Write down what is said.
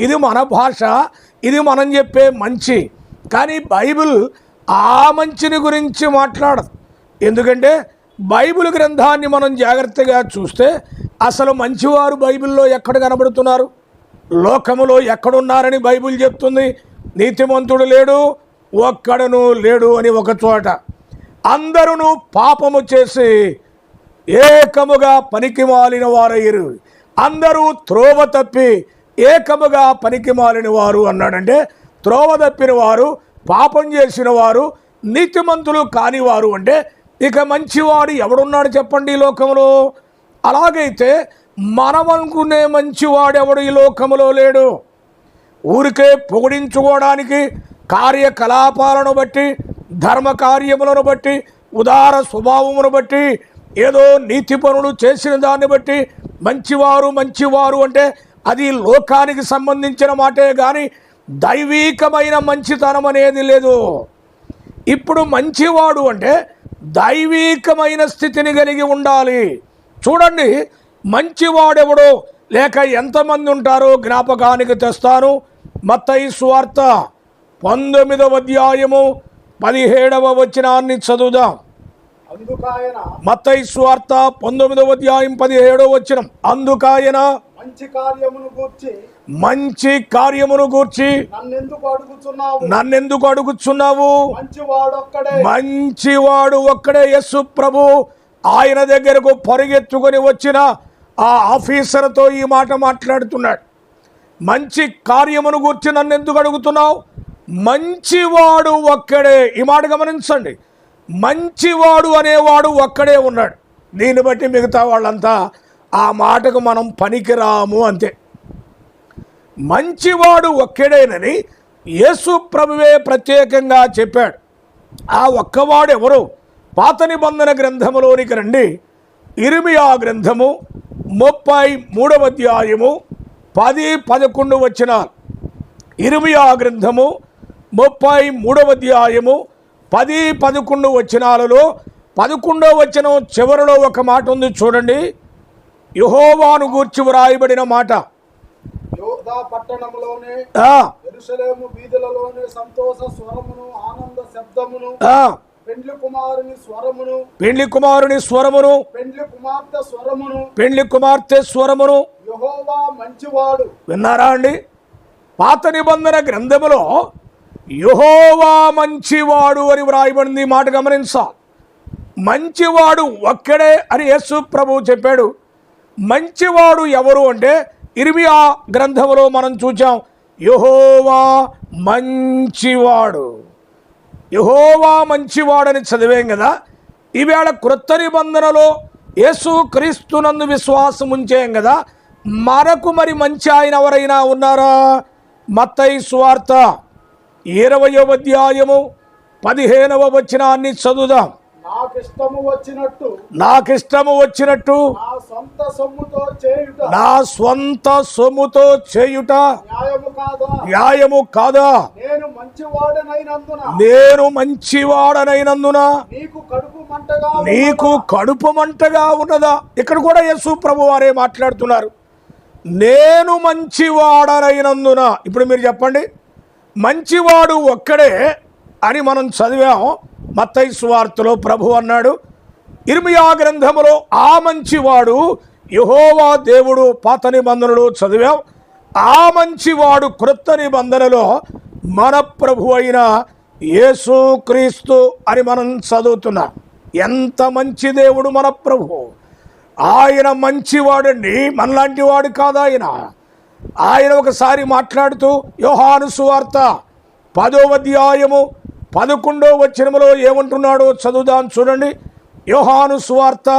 ఇది మన భాష ఇది మనం చెప్పే మంచి. కానీ బైబిల్ ఆ మంచిని గురించి మాట్లాడదు. ఎందుకంటే బైబిల్ గ్రంథాన్ని మనం జాగ్రత్తగా చూస్తే అసలు మంచివారు బైబిల్లో ఎక్కడ కనబడుతున్నారు? లోకములో ఎక్కడున్నారని బైబిల్ చెప్తుంది. నీతిమంతుడు లేడు ఒక్కడను లేడు అని ఒక చోట. అందరూ పాపము చేసి ఏకముగా పనికి మాలిన వారయ్యరు. అందరూ త్రోవ తప్పి ఏకముగా పనికి మాలిన వారు అన్నాడంటే త్రోవ తప్పిన వారు పాపం చేసిన వారు నీతిమంతులు కానివారు అంటే ఇక మంచివాడు ఎవడున్నాడు చెప్పండి ఈ లోకంలో అలాగైతే మనం అనుకునే మంచివాడెవడు ఈ లోకంలో లేడు? ఊరికే పొగిడించుకోవడానికి కార్యకలాపాలను బట్టి ధర్మ కార్యములను బట్టి ఉదార స్వభావమును బట్టి ఏదో నీతి పనులు చేసిన దాన్ని బట్టి మంచివారు మంచివారు అంటే అది లోకానికి సంబంధించిన మాటే కానీ దైవీకమైన మంచితనం అనేది లేదు. ఇప్పుడు మంచివాడు అంటే దైవీకమైన స్థితిని కలిగి ఉండాలి. చూడండి మంచివాడెవడో? లేక ఎంతమంది ఉంటారో జ్ఞాపకానికి తెస్తాను. మత్తయి స్వార్త పంతొమ్మిదవ అధ్యాయము పదిహేడవ వచనాన్ని చదువుదాం. మత్తయి స్వార్త పంతొమ్మిదవ అధ్యాయం పదిహేడవ వచనం. అందుకాయన మంచి కార్యమును గూర్చి మంచి కార్యమును గూర్చి నన్నెందుకు అడుగుచున్నావు? నన్నెందుకు మంచివాడు ఒక్కడే యస్సు ప్రభు. ఆయన దగ్గరకు పరిగెత్తుకొని వచ్చిన ఆ ఆఫీసర్తో ఈ మాట మాట్లాడుతున్నాడు. మంచి కార్యమును గురించి నన్ను ఎందుకు అడుగుతున్నావు? మంచివాడు ఒక్కడే. ఈ మాట గమనించండి. మంచివాడు అనేవాడు ఒక్కడే ఉన్నాడు. దీన్ని బట్టి మిగతా వాళ్ళంతా ఆ మాటకు మనం పనికిరాము అంతే. మంచివాడు ఒక్కడేనని యేసు ప్రభువే ప్రత్యేకంగా చెప్పాడు. ఆ ఒక్కవాడు ఎవరు? పాత నిబంధన గ్రంథములోనికి రండి. ఇరిమియా గ్రంథము ముప్పై మూడవ అధ్యాయము పది పదకొండు వచ్చిన ఇరిమియా గ్రంథము ముప్పై మూడవ అధ్యాయము పది పదకొండు వచ్చినాలలో పదకొండవ వచనం చివరిలో ఒక మాట ఉంది చూడండి. యహోవాను గూర్చి వ్రాయబడిన మాట. పట్టణంలోనే వీధులలోనే సంతోష స్వరమును ఆనంద శబ్దమును పెండ్లి కుమారుని స్వరమును పెండ్లి కుమారుని స్వరమును పెండ్లి కుమార్తె స్వరమును పెండ్లి కుమార్తె స్వరమును. యహోవా మంచివాడు. విన్నారా అండి? పాత నిబంధన గ్రంథములో యహోవా మంచివాడు అని వ్రాయబడింది మాట గమనించాలి. మంచివాడు ఒక్కడే అని యేసు ప్రభు చెప్పాడు. మంచివాడు ఎవరు అంటే ఇరిమియా గ్రంథములో మనం చూచాం. యహోవా మంచివాడు. యహోవా మంచివాడని చదివాం కదా. ఈవేళ క్రొత్త నిబంధనలో యేసు క్రీస్తునందు విశ్వాసం ఉంచాం కదా. మనకు మరి మంచి ఆయన ఎవరైనా ఉన్నారా? మత్తయి స్వార్త ఇరవయో అధ్యాయము పదిహేనవ వచనాన్ని చదువుదాం. నాకిష్టము వచ్చినట్టు నాకిష్టము వచ్చినట్టు నా సొంత సొమ్ముతో చేయుట. నా స్వంత సొమ్ముతో చేయుట న్యాయము కాదా? నేను మంచివాడనైనందున. నేను మంచివాడనైనందున నీకు కడుపు మంటగా ఉన్నదా? ఇక్కడ కూడా యేసు ప్రభు వారే మాట్లాడుతున్నారు. నేను మంచివాడనైనందున. ఇప్పుడు మీరు చెప్పండి. మంచివాడు ఒక్కడే అని మనం చదివాం మత్తయి సువార్తలో ప్రభు అన్నాడు ఇర్మియా గ్రంథములో ఆ మంచివాడు యహోవా దేవుడు పాత నిబంధనలు చదివాం. ఆ మంచివాడు క్రొత్త నిబంధనలో మన ప్రభు అయిన యేసు క్రీస్తు అని మనం చదువుతున్నాం. ఎంత మంచి దేవుడు మన ప్రభు. ఆయన మంచివాడండి మనలాంటి వాడు కాదు ఆయన. ఆయన ఒకసారి మాట్లాడుతూ యోహాను సువార్త పదో అధ్యాయము పదకొండో వచనములో ఏమంటున్నాడో చదువుదాం చూడండి. యోహాను సువార్త